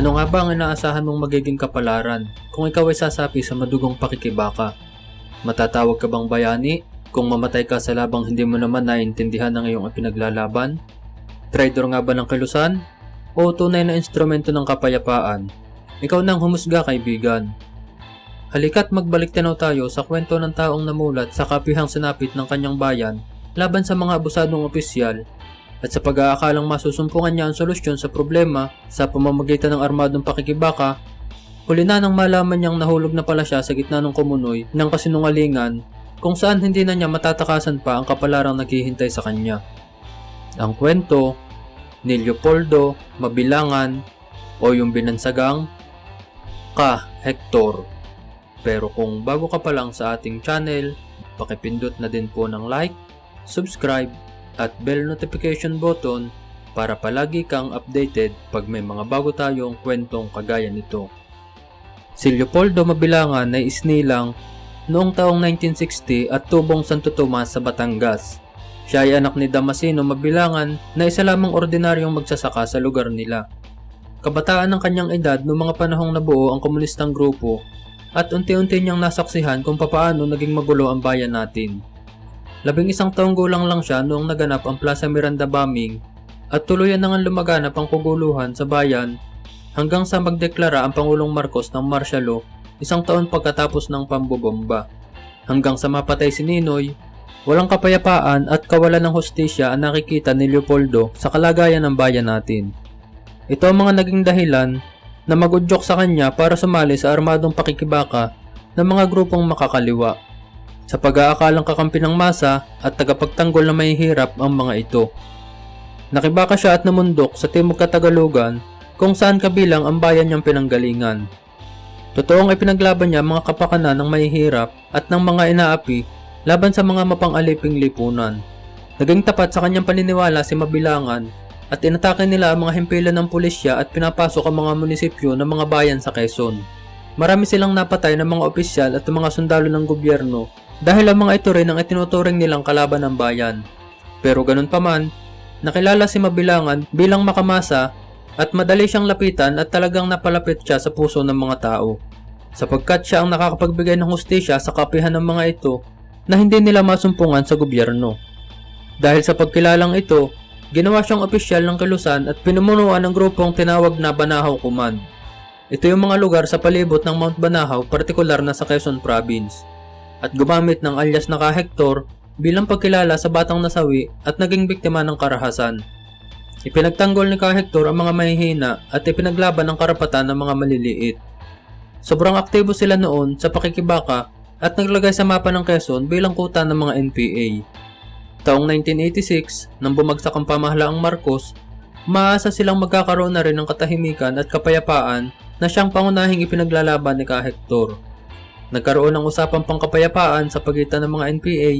Ano nga ba ang inaasahan mong magiging kapalaran kung ikaw ay sasapi sa madugong pakikibaka? Matatawag ka bang bayani kung mamatay ka sa labang hindi mo naman naiintindihan ng iyong pinaglalaban? Traitor nga ba ng kilusan? O tunay na instrumento ng kapayapaan? Ikaw nang humusga kaibigan. Halika't magbalik tanaw tayo sa kwento ng taong namulat sa kapihang sinapit ng kanyang bayan laban sa mga abusadong opisyal at sa pag-aakalang masusumpungan niya ang solusyon sa problema sa pamamagitan ng armadong pakikibaka, huli na nang malaman niyang nahulog na pala siya sa gitna ng kumunoy ng kasinungalingan kung saan hindi na niya matatakasan pa ang kapalarang naghihintay sa kanya. Ang kwento ni Leopoldo Mabilangan o yung binansagang Ka Hector. Pero kung bago ka pa lang sa ating channel, pakipindot na din po ng like, subscribe, at bell notification button para palagi kang updated pag may mga bago tayong kwentong kagaya nito. Si Leopoldo Mabilangan ay isnilang noong taong 1960 at tubong Santo Tomas sa Batangas. Siya ay anak ni Damasino Mabilangan na isa lamang ordinaryong magsasaka sa lugar nila. Kabataan ng kanyang edad noong mga panahong nabuo ang komunistang grupo at unti-unti niyang nasaksihan kung papaano naging magulo ang bayan natin. Labing isang taong gulang lang siya noong naganap ang Plaza Miranda bombing at tuluyan na nga lumaganap ang kuguluhan sa bayan hanggang sa magdeklara ang Pangulong Marcos ng martial law isang taon pagkatapos ng pambobomba. Hanggang sa mapatay si Ninoy, walang kapayapaan at kawalan ng hustisya ang nakikita ni Leopoldo sa kalagayan ng bayan natin. Ito ang mga naging dahilan na magudyok sa kanya para sumali sa armadong pakikibaka ng mga grupong makakaliwa sa pag-aakalang kakampi ng masa at tagapagtanggol na mahihirap ang mga ito. Nakibaka siya at namundok sa Timog Katagalugan kung saan kabilang ang bayan niyang pinanggalingan. Totoong ipinaglaban niya mga kapakanan ng mahihirap at ng mga inaapi laban sa mga mapang-aliping lipunan. Naging tapat sa kanyang paniniwala si Mabilangan at inatake nila ang mga himpilan ng pulisya at pinapasok ang mga munisipyo ng mga bayan sa Quezon. Marami silang napatay ng mga opisyal at mga sundalo ng gobyerno dahil ang mga ito rin ang itinuturing nilang kalaban ng bayan. Pero ganun pa man, nakilala si Mabilangan bilang makamasa at madali siyang lapitan at talagang napalapit siya sa puso ng mga tao. Sapagkat siya ang nakakapagbigay ng hustisya sa kapihan ng mga ito na hindi nila masumpungan sa gobyerno. Dahil sa pagkilalang ito, ginawa siyang opisyal ng kilusan at pinumunuan ng grupong tinawag na Banahaw Command. Ito yung mga lugar sa palibot ng Mount Banahaw, partikular na sa Quezon Province. At gumamit ng alias na ka-Hector bilang pagkilala sa batang nasawi at naging biktima ng karahasan. Ipinagtanggol ni ka-Hector ang mga mahihina at ipinaglaban ang karapatan ng mga maliliit. Sobrang aktibo sila noon sa pakikibaka at naglagay sa mapa ng Quezon bilang kuta ng mga NPA. Taong 1986, nang bumagsak ang pamahalaang Marcos, maasa silang magkakaroon na rin ng katahimikan at kapayapaan na siyang pangunahing ipinaglalaban ni ka-Hector. Nagkaroon ng usapang pangkapayapaan sa pagitan ng mga NPA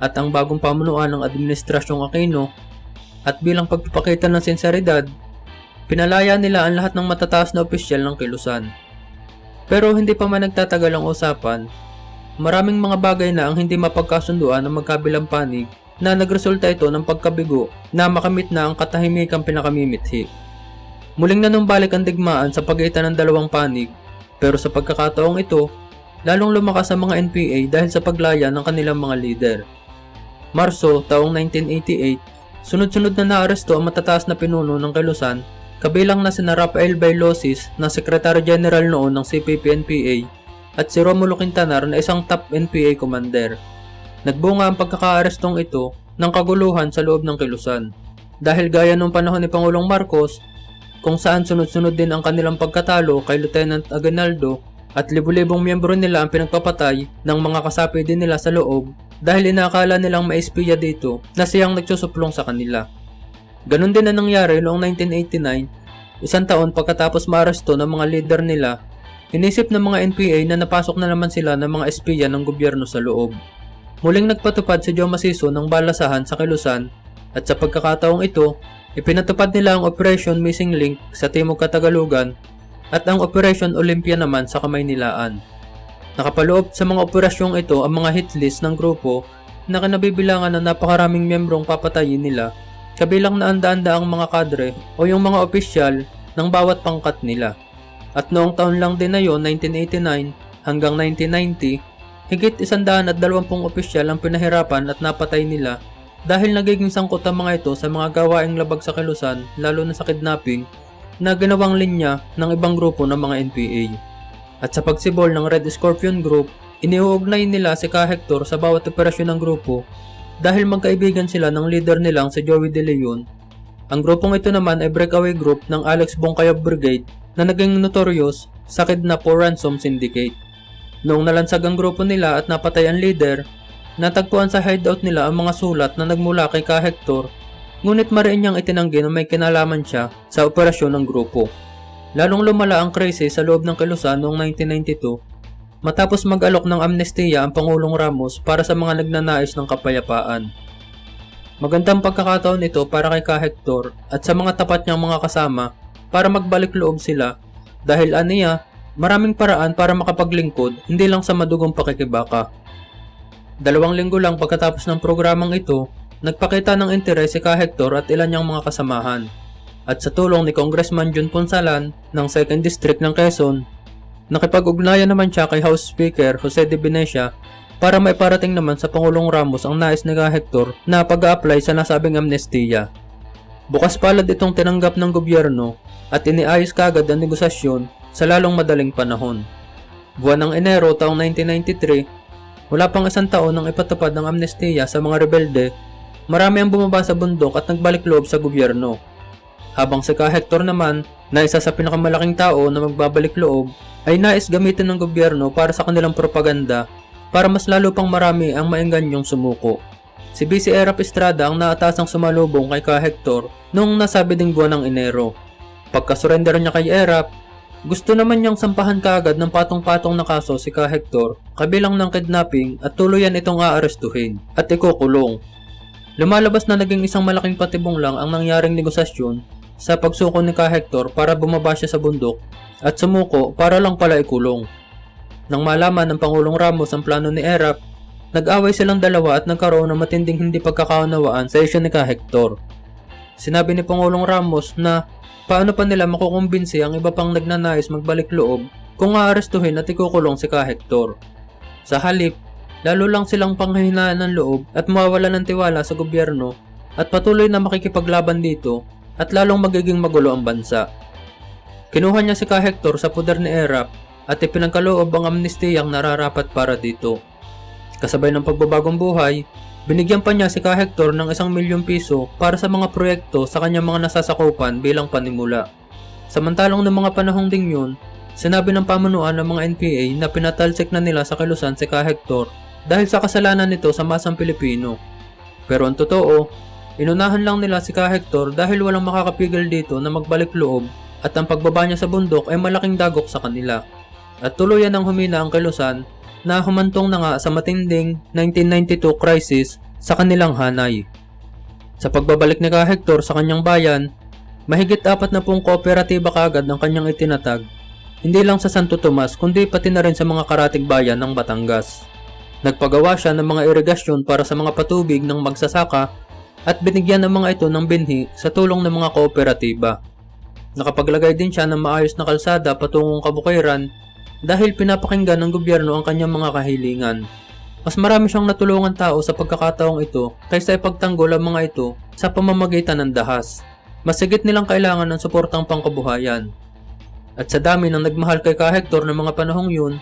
at ang bagong pamunuan ng Administrasyong Aquino at bilang pagpapakita ng sinseridad, pinalaya nila ang lahat ng matataas na opisyal ng kilusan. Pero hindi pa man nagtatagal ang usapan, maraming mga bagay na ang hindi mapagkasunduan ng magkabilang panig na nagresulta ito ng pagkabigo na makamit na ang katahimikang pinakamimithi. Muling nanumbalik ang digmaan sa pagitan ng dalawang panig, pero sa pagkakataong ito, lalong lumakas ang mga NPA dahil sa paglaya ng kanilang mga leader. Marso taong 1988, sunod-sunod na naaresto ang matataas na pinuno ng Kilusan, kabilang na sina Rafael Bailosis na Secretary General noon ng CPP-NPA at si Romulo Quintanar na isang top NPA commander. Nagbunga ang pagkakaarestong ito ng kaguluhan sa loob ng Kilusan. Dahil gaya nung panahon ni Pangulong Marcos, kung saan sunod-sunod din ang kanilang pagkatalo kay Lieutenant Aguinaldo at libu-libong miyembro nila ang pinagpapatay ng mga kasapi din nila sa loob dahil inakala nilang maispiya dito na siyang nagsusuplong sa kanila. Ganon din na nangyari noong 1989, isang taon pagkatapos maaresto ng mga leader nila, inisip ng mga NPA na napasok na naman sila ng mga espiya ng gobyerno sa loob. Muling nagpatupad si Joe Masiso ng balasahan sa Kilusan at sa pagkakataong ito, ipinatupad nila ang Operation Missing Link sa Timog Katagalugan at ang Operation Olympia naman sa Kamaynilaan. Nakapaloob sa mga operasyong ito ang mga hit list ng grupo na kanabibilangan ng napakaraming membrong papatayin nila, kabilang na anda-anda ang mga kadre o yung mga opisyal ng bawat pangkat nila. At noong taon lang din na yon, 1989 hanggang 1990, higit 120 opisyal ang pinahirapan at napatay nila dahil nagiging sangkot ang mga ito sa mga gawaing labag sa kilusan lalo na sa kidnapping na ginawang linya ng ibang grupo ng mga NPA. At sa pagsibol ng Red Scorpion Group, iniuugnay nila si Ka Hector sa bawat operasyon ng grupo dahil magkaibigan sila ng leader nilang si Joey De Leon. Ang grupong ito naman ay breakaway group ng Alex Bongkayab Brigade na naging notorious sa kidnap o ransom syndicate. Noong nalansag ang grupo nila at napatay ang leader, natagpuan sa hideout nila ang mga sulat na nagmula kay Ka Hector ngunit mariin niyang itinanggi na may kinalaman siya sa operasyon ng grupo. Lalong lumala ang krisis sa loob ng Kilusan noong 1992 matapos mag-alok ng amnestiya ang Pangulong Ramos para sa mga nagnanais ng kapayapaan. Magandang pagkakataon ito para kay Ka Hector at sa mga tapat niyang mga kasama para magbalik loob sila dahil aniya maraming paraan para makapaglingkod hindi lang sa madugong pakikibaka. Dalawang linggo lang pagkatapos ng programang ito Nagpakita ng interes si Ka Hector at ilan niyang mga kasamahan. At sa tulong ni Congressman Jun Ponsalan ng 2nd District ng Quezon, nakipag-ugnayan naman siya kay House Speaker Jose de Venecia para may parating naman sa Pangulong Ramos ang nais ni Ka Hector na pag-a-apply sa nasabing amnestiya. Bukas palad itong tinanggap ng gobyerno at iniayos kagad ang negosasyon sa lalong madaling panahon. Buwan ng Enero taong 1993, wala pang isang taon nang ipatupad ng amnestiya sa mga rebelde marami ang bumaba sa bundok at nagbalik loob sa gobyerno. Habang si Ka Hector naman, na isa sa pinakamalaking tao na magbabalik loob, ay nais gamitin ng gobyerno para sa kanilang propaganda para mas lalo pang marami ang mainganyong sumuko. Si BC Erap Estrada ang naatasang sumalubong kay Ka Hector noong nasabi ding buwan ng Enero. Pagkasurrender niya kay Erap, gusto naman niyang sampahan kaagad ng patong-patong na kaso si Ka Hector kabilang ng kidnapping at tuluyan itong aarestuhin at ikukulong Lumalabas na naging isang malaking patibong lang ang nangyaring negosasyon sa pagsuko ni Ka Hector para bumaba siya sa bundok at sumuko para lang pala ikulong. Nang malaman ng Pangulong Ramos ang plano ni Erap, nag-away silang dalawa at nagkaroon ng matinding hindi pagkakaunawaan sa isyu ni Ka Hector. Sinabi ni Pangulong Ramos na paano pa nila makukumbinsi ang iba pang nagnanais magbalik loob kung aarestuhin at ikukulong si Ka Hector. Sa halip, lalo lang silang panghihinaan ng loob at mawawala ng tiwala sa gobyerno at patuloy na makikipaglaban dito at lalong magiging magulo ang bansa. Kinuha niya si Ka Hector sa puder ni Erap at ipinagkaloob ang amnestiyang nararapat para dito. Kasabay ng pagbabagong buhay, binigyan pa niya si Ka Hector ng isang milyong piso para sa mga proyekto sa kanyang mga nasasakupan bilang panimula. Samantalong ng mga panahong ding yun, sinabi ng pamunuan ng mga NPA na pinatalsik na nila sa kilusan si Ka Hector dahil sa kasalanan nito sa masang Pilipino. Pero ang totoo, inunahan lang nila si Ka Hector dahil walang makakapigil dito na magbalik loob at ang pagbaba niya sa bundok ay malaking dagok sa kanila. At tuluyan ang humina ang kilusan na humantong na nga sa matinding 1992 crisis sa kanilang hanay. Sa pagbabalik ni Ka Hector sa kanyang bayan, mahigit apat na pong kooperatiba kagad ng kanyang itinatag, hindi lang sa Santo Tomas kundi pati na rin sa mga karatig bayan ng Batangas. Nagpagawa siya ng mga irigasyon para sa mga patubig ng magsasaka at binigyan ng mga ito ng binhi sa tulong ng mga kooperatiba. Nakapaglagay din siya ng maayos na kalsada patungong kabukiran dahil pinapakinggan ng gobyerno ang kanyang mga kahilingan. Mas marami siyang natulungan tao sa pagkakataong ito kaysa ipagtanggol ang mga ito sa pamamagitan ng dahas. Masigit nilang kailangan ng suportang pangkabuhayan. At sa dami ng nagmahal kay Ka Hector ng mga panahong yun,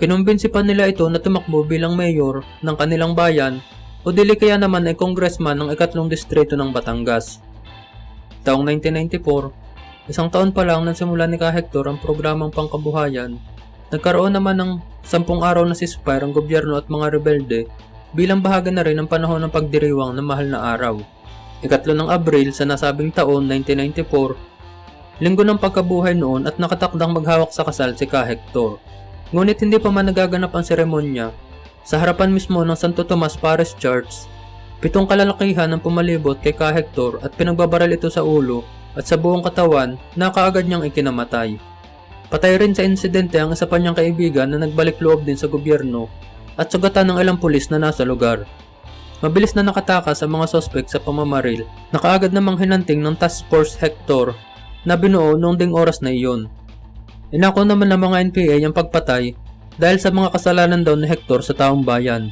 Kinumbinsi pa nila ito na tumakbo bilang mayor ng kanilang bayan o dili kaya naman ay congressman ng ikatlong distrito ng Batangas. Taong 1994, isang taon pa lang nang simula ni Ka Hector ang programang pangkabuhayan, nagkaroon naman ng sampung araw na ceasefire ang gobyerno at mga rebelde bilang bahagi na rin ng panahon ng pagdiriwang ng mahal na araw. Ikatlo ng Abril sa nasabing taon 1994, linggo ng pagkabuhay noon at nakatakdang maghawak sa kasal si Ka Hector. Ngunit hindi pa man nagaganap ang seremonya, sa harapan mismo ng Santo Tomas Paris Church, pitong kalalakihan ang pumalibot kay Ka Hector at pinagbabaral ito sa ulo at sa buong katawan na kaagad niyang ikinamatay. Patay rin sa insidente ang isa pa niyang kaibigan na nagbalik loob din sa gobyerno at sugatan ng ilang pulis na nasa lugar. Mabilis na nakatakas sa mga sospek sa pamamaril na kaagad namang hinanting ng Task Force Hector na binuo noong ding oras na iyon. Inako naman ng mga NPA ang pagpatay dahil sa mga kasalanan daw ni Hector sa taong bayan.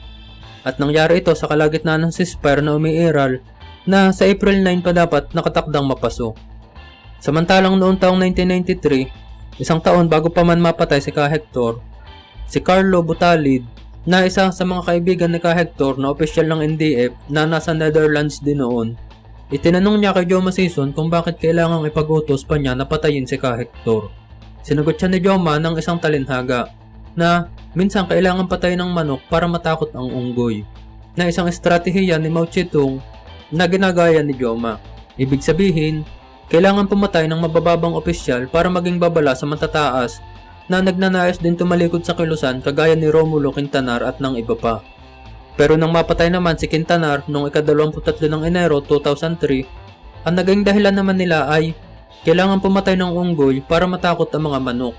At nangyari ito sa kalagitnaan ng ceasefire na umiiral na sa April 9 pa dapat nakatakdang mapaso. Samantalang noong taong 1993, isang taon bago pa man mapatay si Ka Hector, si Carlo Butalid na isa sa mga kaibigan ni Ka Hector na opisyal ng NDF na nasa Netherlands din noon, itinanong niya kay Joma Season kung bakit kailangang ipag-utos pa niya na patayin si Ka Hector. Sinagot siya ni Joma ng isang talinhaga na minsan kailangan patay ng manok para matakot ang unggoy na isang estratehiya ni Mao Zedong na ginagaya ni Joma. Ibig sabihin, kailangan pumatay ng mabababang opisyal para maging babala sa matataas na nagnanais din tumalikod sa kilusan kagaya ni Romulo Quintanar at ng iba pa. Pero nang mapatay naman si Quintanar noong ika-23 ng Enero 2003, ang naging dahilan naman nila ay kailangan pumatay ng unggoy para matakot ang mga manok.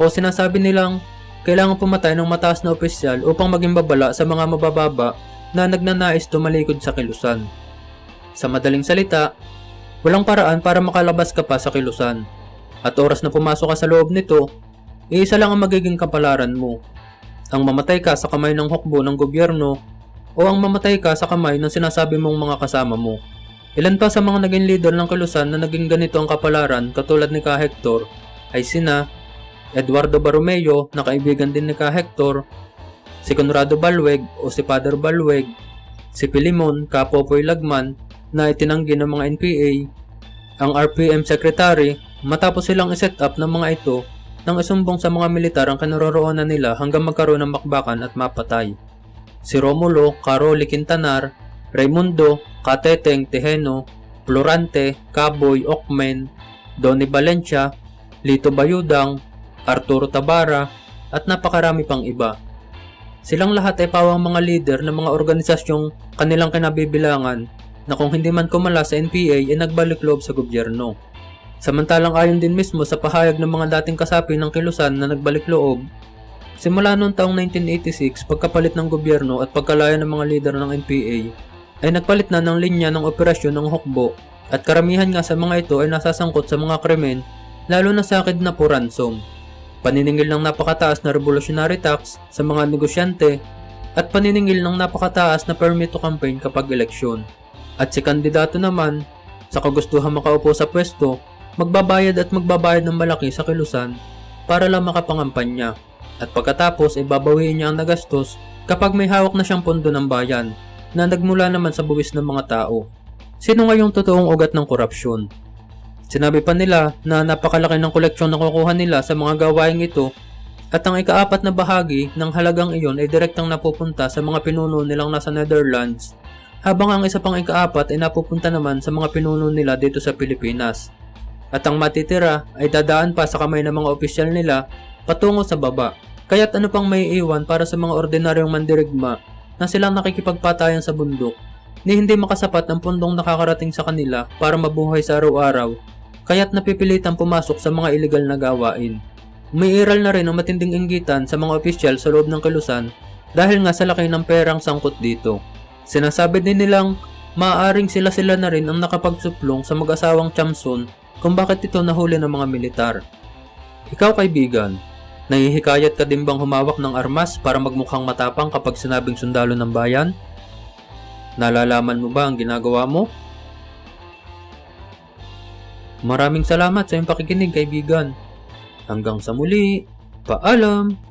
O sinasabi nilang kailangan pumatay ng mataas na opisyal upang maging babala sa mga mabababa na nagnanais tumalikod sa kilusan. Sa madaling salita, walang paraan para makalabas ka pa sa kilusan. At oras na pumasok ka sa loob nito, iisa lang ang magiging kapalaran mo. Ang mamatay ka sa kamay ng hukbo ng gobyerno o ang mamatay ka sa kamay ng sinasabi mong mga kasama mo. Ilan pa sa mga naging leader ng kilusan na naging ganito ang kapalaran katulad ni Ka Hector ay sina Eduardo Baromeo na kaibigan din ni Ka Hector, si Conrado Balweg o si Father Balweg, si Pilimon Kapopoy Lagman na itinanggi ng mga NPA, ang RPM Secretary matapos silang iset up ng mga ito nang isumbong sa mga militar ang kinaroroonan nila hanggang magkaroon ng makbakan at mapatay. Si Romulo Caroli Quintanar, Raimundo Kateteng Tejeno, Florante, Caboy Okmen, Donny Valencia, Lito Bayudang, Arturo Tabara, at napakarami pang iba. Silang lahat ay pawang mga leader ng mga organisasyong kanilang kinabibilangan na kung hindi man kumala sa NPA ay nagbalik loob sa gobyerno. Samantalang ayon din mismo sa pahayag ng mga dating kasapi ng kilusan na nagbalik loob, simula noong taong 1986 pagkapalit ng gobyerno at pagkalaya ng mga leader ng NPA, ay nagpalit na ng linya ng operasyon ng hukbo at karamihan nga sa mga ito ay nasasangkot sa mga krimen lalo na sa na po ransom. Paniningil ng napakataas na revolutionary tax sa mga negosyante at paniningil ng napakataas na permit to campaign kapag eleksyon. At si kandidato naman, sa kagustuhan makaupo sa pwesto, magbabayad at magbabayad ng malaki sa kilusan para lang makapangampanya. At pagkatapos ay babawiin niya ang nagastos kapag may hawak na siyang pondo ng bayan na nagmula naman sa buwis ng mga tao. Sino nga yung totoong ugat ng korupsyon? Sinabi pa nila na napakalaki ng koleksyon na kukuha nila sa mga gawaing ito at ang ikaapat na bahagi ng halagang iyon ay direktang napupunta sa mga pinuno nilang nasa Netherlands habang ang isa pang ikaapat ay napupunta naman sa mga pinuno nila dito sa Pilipinas. At ang matitira ay dadaan pa sa kamay ng mga opisyal nila patungo sa baba. Kaya't ano pang may iwan para sa mga ordinaryong mandirigma na silang nakikipagpatayan sa bundok ni hindi makasapat ang pundong nakakarating sa kanila para mabuhay sa araw-araw kaya't napipilitang pumasok sa mga ilegal na gawain. Umiiral na rin ang matinding inggitan sa mga opisyal sa loob ng kilusan dahil nga sa laki ng perang sangkot dito. Sinasabi din nilang maaaring sila-sila na rin ang nakapagsuplong sa mag-asawang Chamson kung bakit ito nahuli ng mga militar. Ikaw kaibigan, Nahihikayat ka din bang humawak ng armas para magmukhang matapang kapag sinabing sundalo ng bayan? Nalalaman mo ba ang ginagawa mo? Maraming salamat sa iyong pakikinig kaibigan. Hanggang sa muli, paalam!